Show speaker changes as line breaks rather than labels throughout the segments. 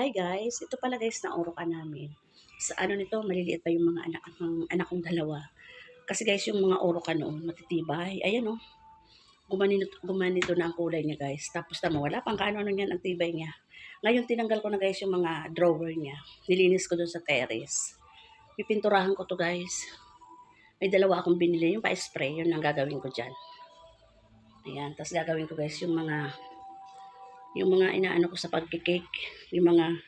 Hi guys, ito pala guys na oroka namin. Sa ano nito, maliliit pa yung mga anak, ang anak kong dalawa. Kasi guys, yung mga oroka noon, matitibay. Ayan o. Oh. Gumanito, gumanito na ang kulay niya guys. Tapos tama, wala pang kaano ano niyan ang tibay niya. Ngayon tinanggal ko na guys yung mga drawer niya. Nilinis ko dun sa terrace. Pipinturahan ko to guys. May dalawa akong binili. Yung pa-spray, yun ang gagawin ko dyan. Ayan, tapos gagawin ko guys yung mga yung mga inaano ko sa pagkikake, yung mga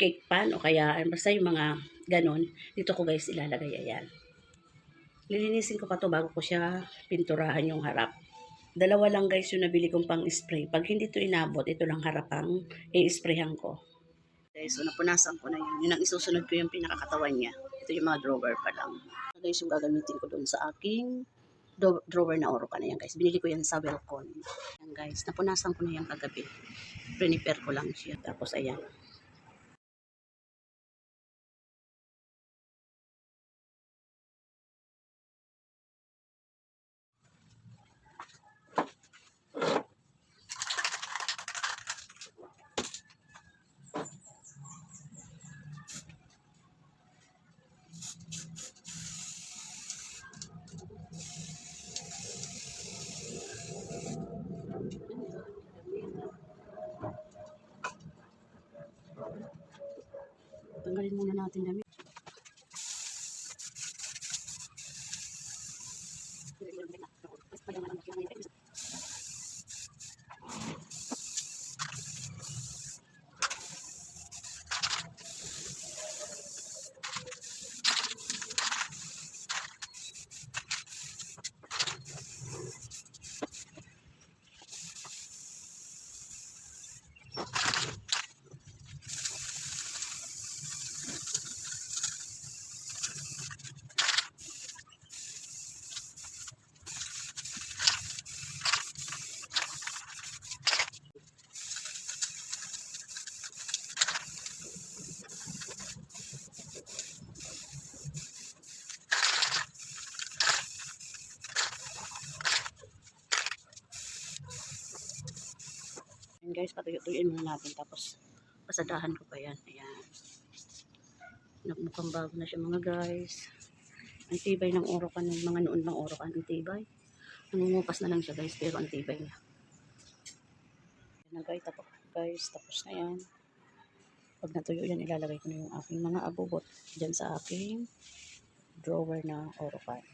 cake pan o kaya basta yung mga ganon, dito ko guys ilalagay ayan. Lilinisin ko pa to bago ko siya pinturahan yung harap. Dalawa lang guys yung nabili kong pang spray. Pag hindi to inabot, ito lang harapang i-sprayhan ko. Guys, so napunasan ko na yun. Yun ang isusunod ko yung pinakakatawan niya. Ito yung mga drawer pa lang. Guys, yung gagamitin ko doon sa aking drawer na oro ka na yan guys. Binili ko yan sa Welcon. Yan guys, napunasan ko na yan kagabi. Prepare ko lang siya. Tapos ayan. Tanggalin muna natin damit. Ayan guys, patuyo-tuyuin muna natin. Tapos, pasadahan ko pa yan. Ayan. Nagmukhang bago na siya mga guys. Ang tibay ng orokan mga noon ng orokan. Ang tibay. Nangungupas na lang siya guys, pero ang tibay niya. Ayan na guys, tapos, guys, tapos na yan. Pag natuyo yan, ilalagay ko na yung aking mga abubot dyan sa aking drawer na orokan.